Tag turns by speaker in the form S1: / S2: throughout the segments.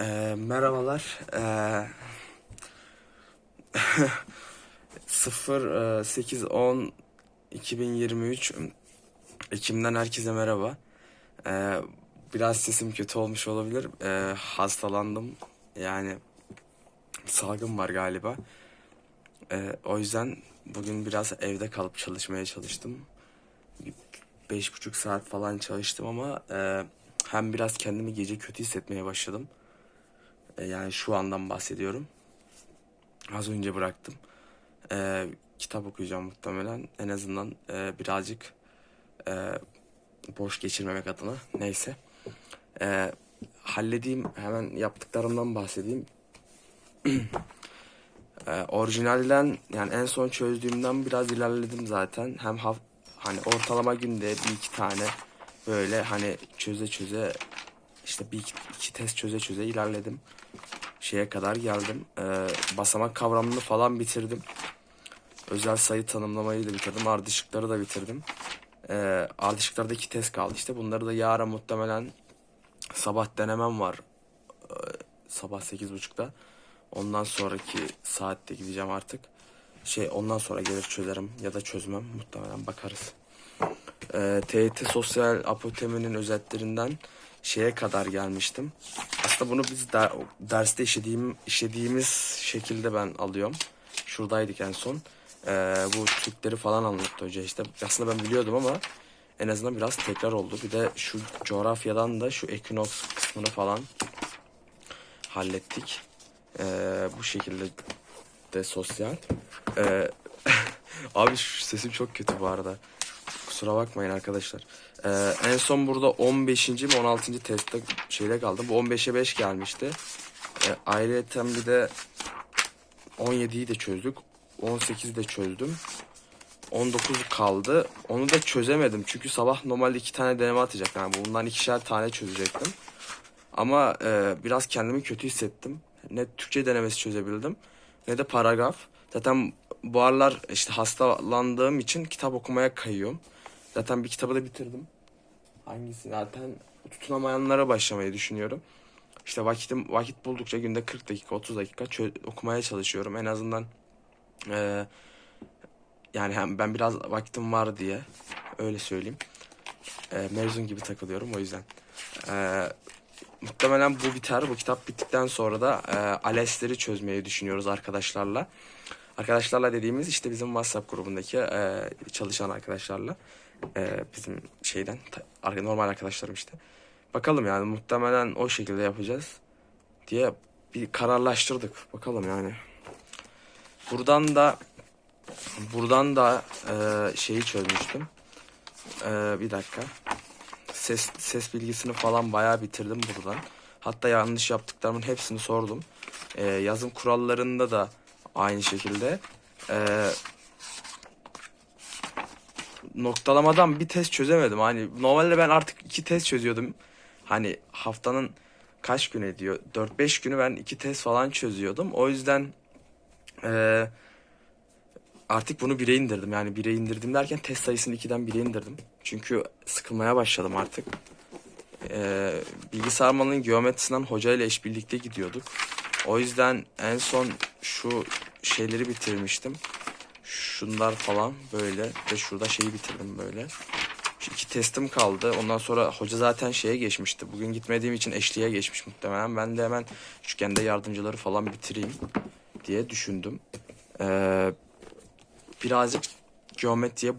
S1: Ee, merhabalar. Ee, 0 8 10 2023 Ekim'den herkese merhaba. Ee, biraz sesim kötü olmuş olabilir. Ee, hastalandım. Yani salgın var galiba. Ee, o yüzden bugün biraz evde kalıp çalışmaya çalıştım. Beş buçuk saat falan çalıştım ama e, hem biraz kendimi gece kötü hissetmeye başladım. E, yani şu andan bahsediyorum. Az önce bıraktım. E, kitap okuyacağım muhtemelen. En azından e, birazcık e, boş geçirmemek adına. Neyse. E, halledeyim. Hemen yaptıklarımdan bahsedeyim. e, orijinalden yani en son çözdüğümden biraz ilerledim zaten. Hem haf hani ortalama günde bir iki tane böyle hani çöze çöze işte bir iki, iki test çöze çöze ilerledim. Şeye kadar geldim. Ee, basamak kavramını falan bitirdim. Özel sayı tanımlamayı da bitirdim. Ardışıkları da bitirdim. Ee, ardışıklarda test kaldı işte. Bunları da yarın muhtemelen sabah denemem var. Ee, sabah sekiz buçukta. Ondan sonraki saatte gideceğim artık. Şey ondan sonra gelir çözerim ya da çözmem muhtemelen bakarız. Ee, TYT Sosyal Apoteminin özetlerinden şeye kadar gelmiştim. Aslında bunu biz der, derste işlediğim, işlediğimiz şekilde ben alıyorum. Şuradaydık en son. Ee, bu Türkleri falan anlattı hoca işte. Aslında ben biliyordum ama en azından biraz tekrar oldu. Bir de şu coğrafyadan da şu ekinoks kısmını falan hallettik. Ee, bu şekilde de sosyal. Ee, abi sesim çok kötü bu arada. Kusura bakmayın arkadaşlar. Ee, en son burada 15. mi 16. testte şeyde kaldım. Bu 15'e 5 gelmişti. Ee, ayrıca bir de 17'yi de çözdük. 18'i de çözdüm. 19 kaldı. Onu da çözemedim. Çünkü sabah normalde iki tane deneme atacak. Yani bundan ikişer tane çözecektim. Ama e, biraz kendimi kötü hissettim. Ne Türkçe denemesi çözebildim ne de paragraf. Zaten bu aralar işte hastalandığım için kitap okumaya kayıyorum. Zaten bir kitabı da bitirdim. Hangisi? Zaten tutunamayanlara başlamayı düşünüyorum. İşte vakitim vakit buldukça günde 40 dakika 30 dakika okumaya çalışıyorum. En azından e, yani hem ben biraz vaktim var diye öyle söyleyeyim. E, mezun gibi takılıyorum o yüzden. E, muhtemelen bu biter. Bu kitap bittikten sonra da e, ALES'leri çözmeyi düşünüyoruz arkadaşlarla. Arkadaşlarla dediğimiz işte bizim WhatsApp grubundaki e, çalışan arkadaşlarla. E, bizim şeyden ta- normal arkadaşlarım işte. Bakalım yani muhtemelen o şekilde yapacağız diye bir kararlaştırdık. Bakalım yani. Buradan da buradan da e, şeyi çözmüştüm. E, bir dakika. Ses ses bilgisini falan bayağı bitirdim buradan. Hatta yanlış yaptıklarımın hepsini sordum. E, yazım kurallarında da aynı şekilde. E, noktalamadan bir test çözemedim. Hani normalde ben artık iki test çözüyordum. Hani haftanın kaç gün ediyor? 4-5 günü ben iki test falan çözüyordum. O yüzden e, artık bunu bire indirdim. Yani bire indirdim derken test sayısını 2'den bire indirdim. Çünkü sıkılmaya başladım artık. E, bilgisayar malının geometrisinden hocayla işbirlikte gidiyorduk. O yüzden en son şu şeyleri bitirmiştim. Şunlar falan böyle ve şurada şeyi bitirdim böyle. Şu iki testim kaldı. Ondan sonra hoca zaten şeye geçmişti. Bugün gitmediğim için eşliğe geçmiş muhtemelen. Ben de hemen üçgende yardımcıları falan bitireyim diye düşündüm. Ee, birazcık geometriye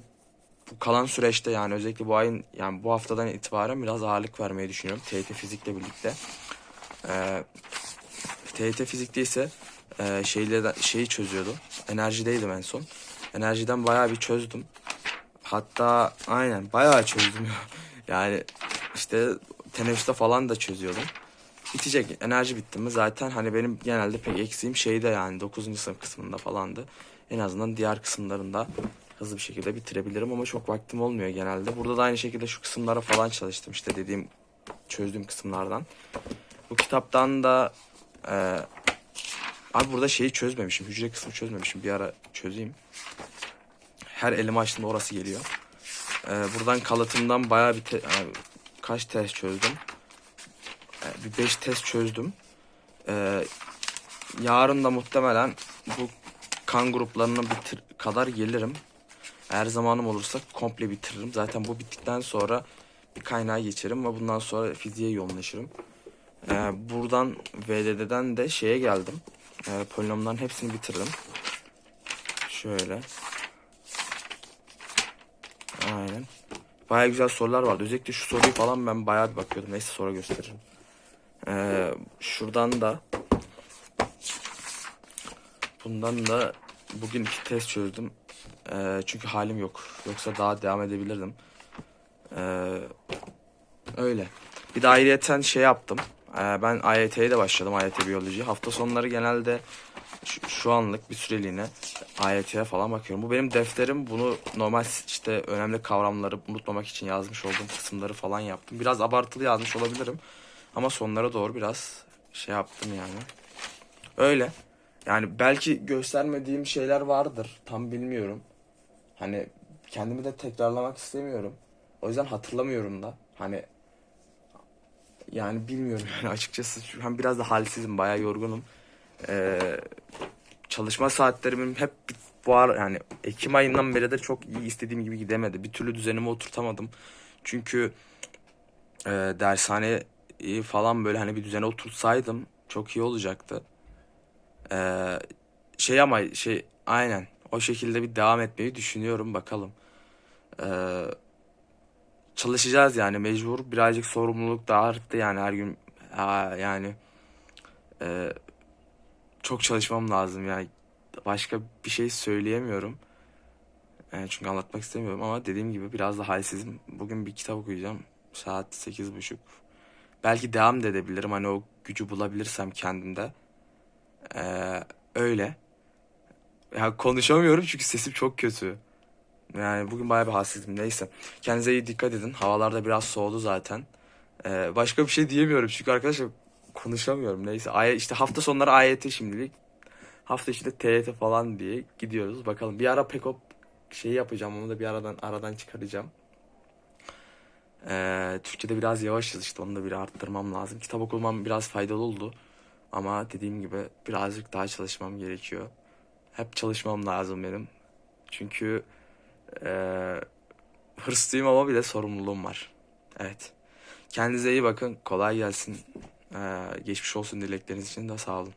S1: bu kalan süreçte yani özellikle bu ayın yani bu haftadan itibaren biraz ağırlık vermeyi düşünüyorum. TYT fizikle birlikte. Ee, TYT fizikte ise e, şeyle şeyi çözüyordum. Enerjideydim en son. Enerjiden bayağı bir çözdüm. Hatta aynen bayağı çözdüm. yani işte teneffüste falan da çözüyordum. Bitecek. Enerji bitti mi zaten hani benim genelde pek eksiğim şeyde yani 9. sınıf kısmında falandı. En azından diğer kısımlarında hızlı bir şekilde bitirebilirim ama çok vaktim olmuyor genelde. Burada da aynı şekilde şu kısımlara falan çalıştım işte dediğim çözdüğüm kısımlardan. Bu kitaptan da e, abi burada şeyi çözmemişim. Hücre kısmı çözmemişim. Bir ara çözeyim. Her elimi açtığımda orası geliyor. E, buradan kalıtımdan bayağı bir te- yani kaç test çözdüm. E, bir 5 test çözdüm. Ee, yarın da muhtemelen bu kan gruplarına bitir kadar gelirim. Eğer zamanım olursa komple bitiririm. Zaten bu bittikten sonra bir kaynağa geçerim ve bundan sonra fiziğe yoğunlaşırım. Ee, buradan VDD'den de şeye geldim. Ee, polinomların hepsini bitirdim. Şöyle. Aynen. Baya güzel sorular vardı. Özellikle şu soruyu falan ben bayağı bir bakıyordum. Neyse sonra gösteririm. Ee, şuradan da bundan da bugün iki test çözdüm. Ee, çünkü halim yok. Yoksa daha devam edebilirdim. Ee, öyle. Bir de ayrıyeten şey yaptım. Ee, ben AYT'ye de başladım. AYT biyoloji. Hafta sonları genelde şu, anlık bir süreliğine AYT'ye falan bakıyorum. Bu benim defterim. Bunu normal işte önemli kavramları unutmamak için yazmış olduğum kısımları falan yaptım. Biraz abartılı yazmış olabilirim. Ama sonlara doğru biraz şey yaptım yani. Öyle. Yani belki göstermediğim şeyler vardır. Tam bilmiyorum. Hani kendimi de tekrarlamak istemiyorum. O yüzden hatırlamıyorum da. Hani yani bilmiyorum yani açıkçası an biraz da halsizim bayağı yorgunum. Ee, çalışma saatlerimin hep bu ara yani Ekim ayından beri de çok iyi istediğim gibi gidemedi. Bir türlü düzenimi oturtamadım. Çünkü e, dershaneyi falan böyle hani bir düzene oturtsaydım çok iyi olacaktı. Ee, şey ama şey aynen o şekilde bir devam etmeyi düşünüyorum bakalım. Ee, çalışacağız yani mecbur birazcık sorumluluk da arttı yani her gün ha, yani e, çok çalışmam lazım yani başka bir şey söyleyemiyorum. Yani çünkü anlatmak istemiyorum ama dediğim gibi biraz da halsizim. Bugün bir kitap okuyacağım. Saat sekiz buçuk. Belki devam da edebilirim hani o gücü bulabilirsem kendimde. Ee, öyle. Ya konuşamıyorum çünkü sesim çok kötü. Yani bugün bayağı bir halsizim. Neyse. Kendinize iyi dikkat edin. Havalar da biraz soğudu zaten. Ee, başka bir şey diyemiyorum çünkü arkadaşlar konuşamıyorum. Neyse. Ay işte hafta sonları AYT şimdilik. Hafta içi de TYT falan diye gidiyoruz. Bakalım. Bir ara Pekop şeyi yapacağım. Onu da bir aradan aradan çıkaracağım. Ee, Türkçe'de biraz yavaşız işte. Onu da bir arttırmam lazım. Kitap okumam biraz faydalı oldu. Ama dediğim gibi birazcık daha çalışmam gerekiyor. Hep çalışmam lazım benim. Çünkü eee hırslıyım ama bir de sorumluluğum var. Evet. Kendinize iyi bakın. Kolay gelsin. Eee geçmiş olsun dilekleriniz için de sağ olun.